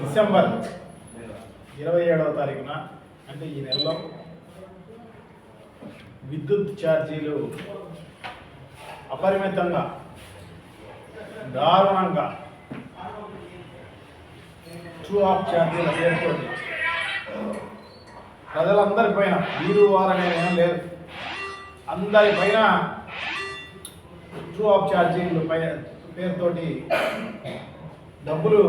December ఇరవై ఏడవ తారీఖున అంటే ఈ నెలలో విద్యుత్ ఛార్జీలు అపరిమితంగా దారుణంగా టూ ఆఫ్ ఛార్జీలు అయ్యేటువంటి ప్రజలందరిపైన వీరు వారనే ఏం లేదు. అందరిపైన ట్రూ ఆఫ్ ఛార్జీలు పై పేరుతోటి డబ్బులు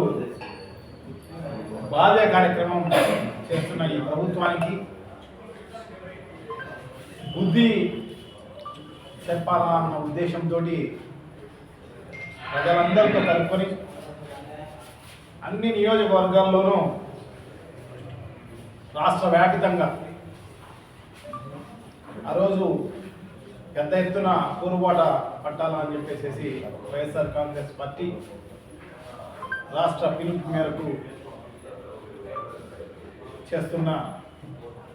బాధే కార్యక్రమం చేస్తున్న ఈ ప్రభుత్వానికి బుద్ధి చెప్పాలన్న ఉద్దేశంతో ప్రజలందరితో కలుపుకొని అన్ని నియోజకవర్గాల్లోనూ రాష్ట్ర వ్యాపితంగా. ఆ రోజు పెద్ద ఎత్తున కూరుబాట పట్టాలని చెప్పేసి వైఎస్ఆర్ కాంగ్రెస్ పార్టీ రాష్ట్ర పిలుపు మేరకు చేస్తున్న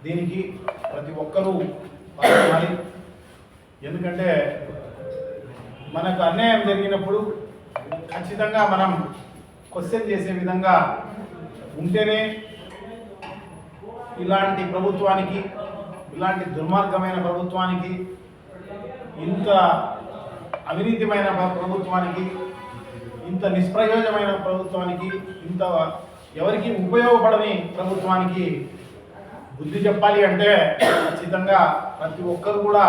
దీనికి ప్రతి ఒక్కరూ పాల్గొనాలి. ఎందుకంటే మనకు అన్యాయం జరిగినప్పుడు ఖచ్చితంగా మనం క్వశ్చన్ చేసే విధంగా ఉంటేనే ఇలాంటి ప్రభుత్వానికి ఇలాంటి దుర్మార్గమైన ప్రభుత్వానికి ఇంత అవినీతిమైన ప్రభుత్వానికి ఇంత నిష్ప్రయోజమైన ప్రభుత్వానికి ఇంత ఎవరికి ఉపయోగపడని ప్రభుత్వానికి బుద్ధి చెప్పాలి అంటే ఖచ్చితంగా ప్రతి ఒక్కరు కూడా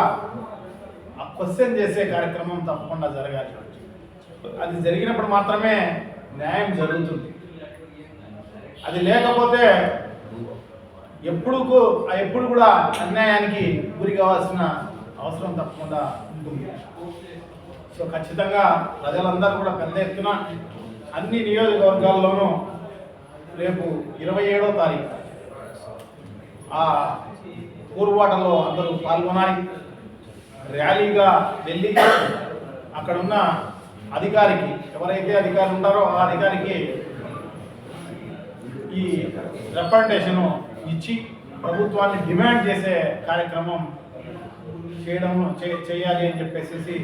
ఆ క్వశ్చన్ చేసే కార్యక్రమం తప్పకుండా జరగాలి. అది జరిగినప్పుడు మాత్రమే న్యాయం జరుగుతుంది. అది లేకపోతే ఎప్పుడు ఎప్పుడు కూడా అన్యాయానికి గురి కావాల్సిన అవసరం తప్పకుండా ఉంటుంది. సో ఖచ్చితంగా ప్రజలందరూ కూడా పెద్ద ఎత్తున అన్ని నియోజకవర్గాల్లోనూ రేపు ఇరవై ఏడో తారీఖు ఆ పూర్వాటలో అందరూ పాల్గొనాలి. ర్యాలీగా వెళ్ళి అక్కడ ఉన్న అధికారికి ఎవరైతే అధికారులు ఉంటారో ఆ అధికారికి ఈ రిప్రజెంటేషన్ ఇచ్చి ప్రభుత్వాన్ని డిమాండ్ చేసే కార్యక్రమం చేయడం చేయాలి అని చెప్పేసి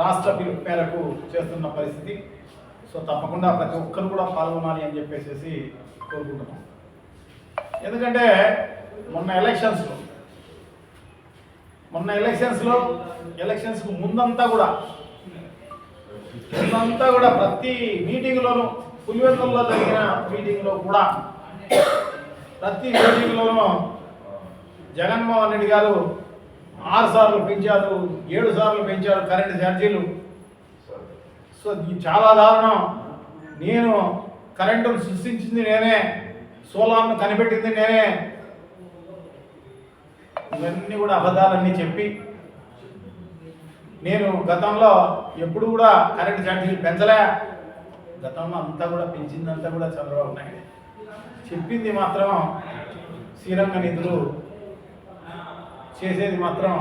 రాష్ట్ర పిలుపు మేరకు చేస్తున్న పరిస్థితి. సో తప్పకుండా ప్రతి ఒక్కరు కూడా పాల్గొనాలి అని చెప్పేసి కోరుకుంటున్నాం. ఎందుకంటే మొన్న ఎలక్షన్స్లో మొన్న ఎలక్షన్స్లో ఎలక్షన్స్కు ముందంతా కూడా ముందంతా కూడా ప్రతి మీటింగ్లోనూ పులివెందుల్లో జరిగిన మీటింగ్లో కూడా ప్రతి మీటింగ్లోనూ జగన్మోహన్ రెడ్డి గారు ఆరు సార్లు పెంచారు ఏడు సార్లు పెంచారు కరెంటు ఛార్జీలు. సో చాలా దారుణం. నేను కరెంటును సృష్టించింది నేనే సోలార్ను కనిపెట్టింది నేనే. ఇవన్నీ కూడా అబద్ధాలన్నీ చెప్పి నేను గతంలో ఎప్పుడు కూడా కరెంటు ఛార్జీలు పెంచలే. గతంలో అంతా కూడా పెంచిందంతా కూడా చంద్రబాబు నాయుడు. చెప్పింది మాత్రం శ్రీరంగ నిధులు చేసేది మాత్రం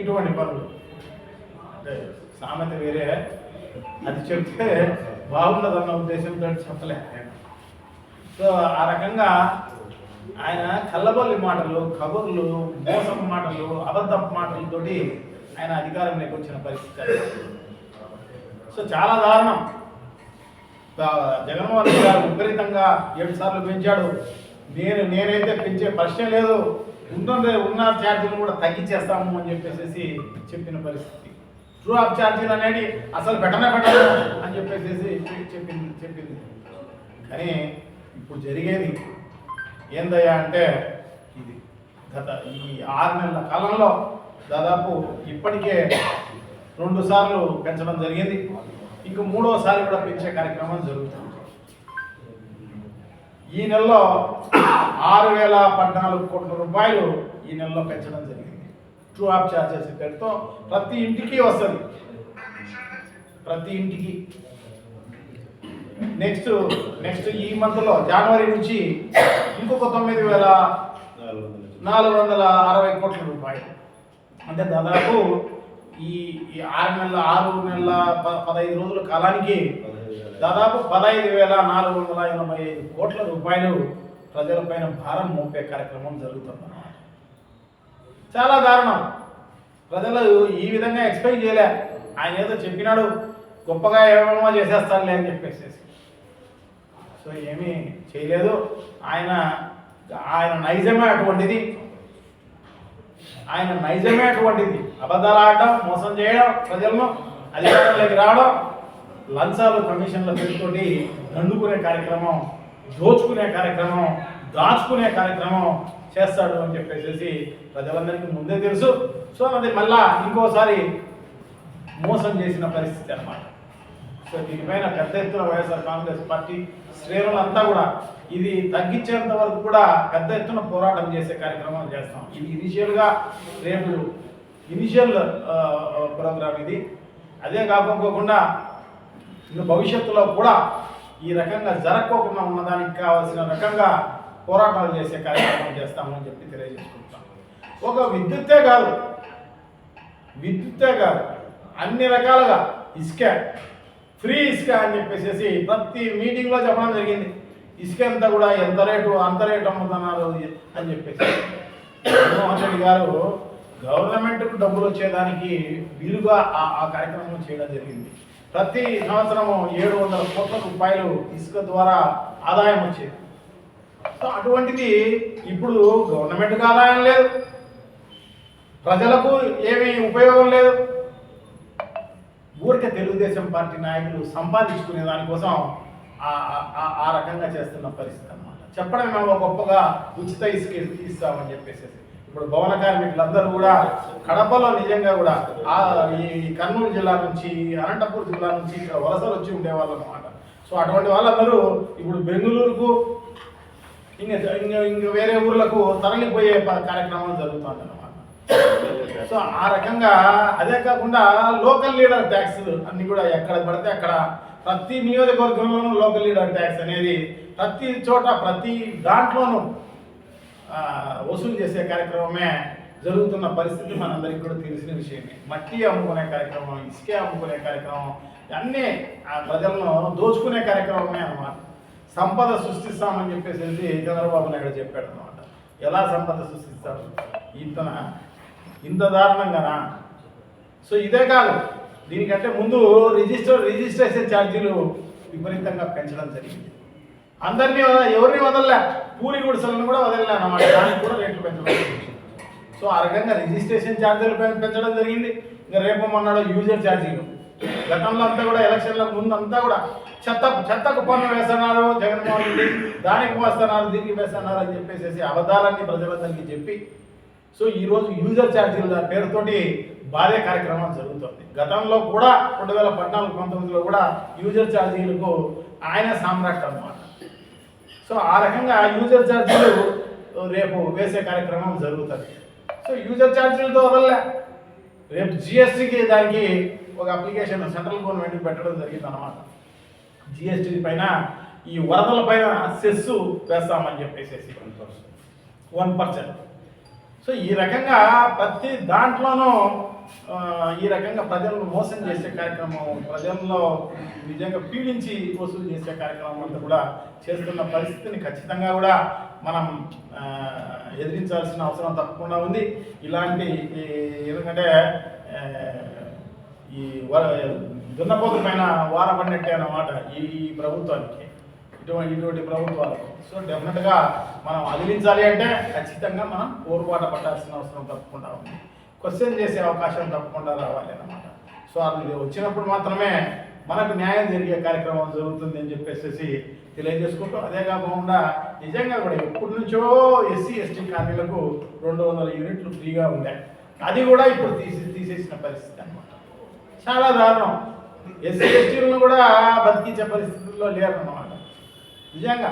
ఇటువంటి పనులు. అంటే సామెత వేరే. అది చెప్తే బాగుండదన్న ఉద్దేశంతో చెప్పలే. సో ఆ రకంగా ఆయన కళ్ళబొల్లి మాటలు కబుర్లు మోసం మాటలు అబద్ధపు మాటలతోటి ఆయన అధికారంలోకి వచ్చిన పరిస్థితి సో చాలా దారుణం. జగన్మోహన్ రెడ్డి గారు విపరీతంగా ఏడు సార్లు పెంచాడు. నేను నేనైతే పెంచే ప్రశ్న లేదు. ఉంటుంది ఉన్న ఛార్జీలు కూడా తగ్గించేస్తాము అని చెప్పేసి చెప్పిన పరిస్థితి. ట్రూ ఆఫ్ ఛార్జీలు అనేది అసలు పెట్టనే పెట్టదు అని చెప్పేసి చెప్పింది చెప్పింది. కానీ ఇప్పుడు జరిగేది ఏందయ్యా అంటే ఇది గత ఈ ఆరు నెలల కాలంలో దాదాపు ఇప్పటికే రెండు సార్లు పెంచడం జరిగింది. ఇంక మూడోసారి కూడా పెంచే కార్యక్రమం జరుగుతుంది. ఈ నెలలో ఆరు వేల పద్నాలుగు కోట్ల రూపాయలు ఈ నెలలో పెంచడం జరిగింది. ట్రూ ఆఫ్ ఛార్జెస్ పేరుతో ప్రతి ఇంటికి వస్తుంది. ప్రతి ఇంటికి. నెక్స్ట్ నెక్స్ట్ ఈ మంత్లో జనవరి నుంచి ఇంకొక తొమ్మిది వేల నాలుగు వందల అరవై కోట్ల రూపాయలు. అంటే దాదాపు ఈ ఈ ఆరు నెలల ఆరు నెలల పదహైదు రోజుల కాలానికి దాదాపు పదహైదు వేల నాలుగు వందల ఎనభై ఐదు కోట్ల రూపాయలు ప్రజలపైన భారం మోపే కార్యక్రమం జరుగుతుందన్నమాట. చాలా దారుణం. ప్రజలు ఈ విధంగా ఎక్స్పెక్ట్ చేయలే. ఆయన ఏదో చెప్పినాడు గొప్పగా ఏమేమో చేసేస్తానులే అని చెప్పేసి సో ఏమీ చేయలేదు. ఆయన ఆయన నైజమే అటువంటిది. ఆయన నైజమైనటువంటిది. అబద్ధాలు ఆడడం మోసం చేయడం ప్రజలను అధికారంలోకి రావడం లంచాలు కమిషన్ల పేరుతోటి దండుకునే కార్యక్రమం దోచుకునే కార్యక్రమం దాచుకునే కార్యక్రమం చేస్తాడు అని చెప్పేసి ప్రజలందరికీ ముందే తెలుసు. సో అది మళ్ళా ఇంకోసారి మోసం చేసిన పరిస్థితి అన్నమాట. సో దీనిపైన పెద్ద ఎత్తున వైఎస్ఆర్ కాంగ్రెస్ పార్టీ శ్రేణులంతా కూడా ఇది తగ్గించేంత వరకు కూడా పెద్ద ఎత్తున పోరాటం చేసే కార్యక్రమం చేస్తాం. ఇది ఇనిషియల్గా రేపు ఇనిషియల్ ప్రోగ్రామ్ ఇది. అదే కాకుండా భవిష్యత్తులో కూడా ఈ రకంగా జరగకోకుండా ఉన్నదానికి కావాల్సిన రకంగా పోరాటాలు చేసే కార్యక్రమం చేస్తామని చెప్పి తెలియజేసుకుంటాం ఒక విద్యుత్తే కాదు విద్యుత్తే కాదు అన్ని రకాలుగా ఇసుక. ఫ్రీ ఇసుక అని చెప్పేసి ప్రతి మీటింగ్లో చెప్పడం జరిగింది. ఇసుక అంతా కూడా ఎంత రేటు అంత రేటు అమ్ముతున్నారు అని చెప్పేసి. జగన్మోహన్ రెడ్డి గారు గవర్నమెంట్కు డబ్బులు వచ్చేదానికి వీలుగా ఆ ఆ కార్యక్రమం చేయడం జరిగింది. ప్రతి సంవత్సరము ఏడు వందల కోట్ల రూపాయలు ఇసుక ద్వారా ఆదాయం వచ్చేది. సో అటువంటిది ఇప్పుడు గవర్నమెంట్కి ఆదాయం లేదు. ప్రజలకు ఏమీ ఉపయోగం లేదు. ఊరికే తెలుగుదేశం పార్టీ నాయకులు సంపాదించుకునే దానికోసం ఆ- ఆ- రకంగా చేస్తున్న పరిస్థితి అన్నమాట. చెప్పడం మేము గొప్పగా ఉచిత ఇసుక ఇస్తామని చెప్పేసి. ఇప్పుడు భవన కార్మికులందరూ కూడా కడపలో నిజంగా కూడా ఆ ఈ కర్నూలు జిల్లా నుంచి అనంతపూర్ జిల్లా నుంచి ఇక్కడ వలసలు వచ్చి ఉండేవాళ్ళు అనమాట సో అటువంటి వాళ్ళందరూ ఇప్పుడు బెంగళూరుకు ఇంకా ఇంకా ఇంకా వేరే ఊర్లకు తరలిపోయే కార్యక్రమాలు కార్యక్రమం జరుగుతుంది సో ఆ రకంగా అదే కాకుండా లోకల్ లీడర్ ట్యాక్స్ అన్ని కూడా ఎక్కడ పడితే అక్కడ ప్రతి నియోజకవర్గంలోనూ లోకల్ లీడర్ ట్యాక్స్ అనేది ప్రతి చోట ప్రతి దాంట్లోనూ వసూలు చేసే కార్యక్రమమే జరుగుతున్న పరిస్థితి మనందరికీ కూడా తెలిసిన విషయమే. మట్టి అమ్ముకునే కార్యక్రమం ఇసుకే అమ్ముకునే కార్యక్రమం అన్నీ ఆ ప్రజలను దోచుకునే కార్యక్రమమే అన్నమాట. సంపద సృష్టిస్తామని చెప్పేసి చంద్రబాబు నాయుడు చెప్పాడు అనమాట ఎలా సంపద సృష్టిస్తాడు? ఇంతన ఇంత దారుణంగానా? సో ఇదే కాదు దీనికంటే ముందు రిజిస్టర్ రిజిస్ట్రేషన్ ఛార్జీలు విపరీతంగా పెంచడం జరిగింది. అందరినీ ఎవరిని వదలలే? పూరి గుడిసెలను కూడా వదలలే అన్నమాట. దానికి కూడా రేట్లు పెంచడం సో ఆ రకంగా రిజిస్ట్రేషన్ ఛార్జీలు పెంచడం జరిగింది. ఇంకా రేపు మొన్నడు యూజర్ ఛార్జీలు. గతంలో అంతా కూడా ఎలక్షన్లకు ముందు అంతా కూడా చెత్త చెత్తకు పన్ను వేస్తున్నారు జగన్మోహన్ రెడ్డి దానికి వేస్తున్నారు దీనికి వేస్తున్నారు అని చెప్పేసి అబద్ధాలన్నీ ప్రజలందరికీ చెప్పి సో ఈ రోజు యూజర్ ఛార్జీల దాని పేరుతోటి భారీ కార్యక్రమం జరుగుతుంది. గతంలో కూడా రెండు వేల పద్నాలుగు పంతొమ్మిదిలో కూడా యూజర్ ఛార్జీలకు ఆయన సామ్రాట్ అన్నమాట. సో ఆ రకంగా యూజర్ ఛార్జీలు రేపు వేసే కార్యక్రమం జరుగుతుంది. సో యూజర్ ఛార్జీలతో వదలలే రేపు జిఎస్టీకి దానికి ఒక అప్లికేషన్ సెంట్రల్ గవర్నమెంట్కి పెట్టడం జరిగింది అనమాట జిఎస్టీ పైన ఈ వరదల పైన సెస్ వేస్తామని చెప్పేసి వన్ పర్సెంట్. సో ఈ రకంగా ప్రతి దాంట్లోనూ ఈ రకంగా ప్రజలను మోసం చేసే కార్యక్రమం ప్రజల్లో నిజంగా పీడించి వసూలు చేసే కార్యక్రమం అంతా కూడా చేస్తున్న పరిస్థితిని ఖచ్చితంగా కూడా మనం ఎదిరించాల్సిన అవసరం తప్పకుండా ఉంది. ఇలాంటి ఎందుకంటే ఈ దున్నపోతు పైన వారపడినట్టే అన్నమాట ఈ ప్రభుత్వానికి. ఇటువంటి ఇటువంటి ప్రభుత్వాలు. సో డెఫినెట్గా మనం అదిలించాలి అంటే ఖచ్చితంగా మనం పోరుబాట పట్టాల్సిన అవసరం తప్పకుండా ఉంది. క్వశ్చన్ చేసే అవకాశం తప్పకుండా రావాలి అన్నమాట. సో అది వచ్చినప్పుడు మాత్రమే మనకు న్యాయం జరిగే కార్యక్రమం జరుగుతుంది అని చెప్పేసి తెలియజేసుకుంటూ అదే కాకుండా నిజంగా కూడా ఎప్పటి నుంచో ఎస్సీ ఎస్టీ కార్మికులకు రెండు వందల యూనిట్లు ఫ్రీగా ఉన్నాయి అది కూడా ఇప్పుడు తీసి తీసేసిన పరిస్థితి అనమాట చాలా దారుణం. ఎస్సీ ఎస్టీలను కూడా బతికించే పరిస్థితుల్లో లేరన్నమాట. నిజంగా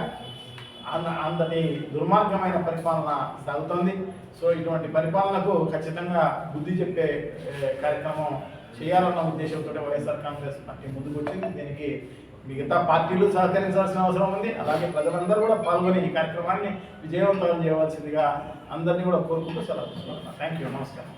అంత అంతటి దుర్మార్గమైన పరిపాలన సాగుతోంది. సో ఇటువంటి పరిపాలనకు ఖచ్చితంగా బుద్ధి చెప్పే కార్యక్రమం చేయాలన్న ఉద్దేశంతో వైఎస్ఆర్ కాంగ్రెస్ పార్టీ ముందుకు వచ్చింది దీనికి మిగతా పార్టీలు సహకరించాల్సిన అవసరం ఉంది. అలాగే ప్రజలందరూ కూడా పాల్గొని ఈ కార్యక్రమాన్ని విజయవంతం చేయవలసిందిగా అందరినీ కూడా కోరుకుంటూ సెలవు థ్యాంక్ యూ నమస్కారం.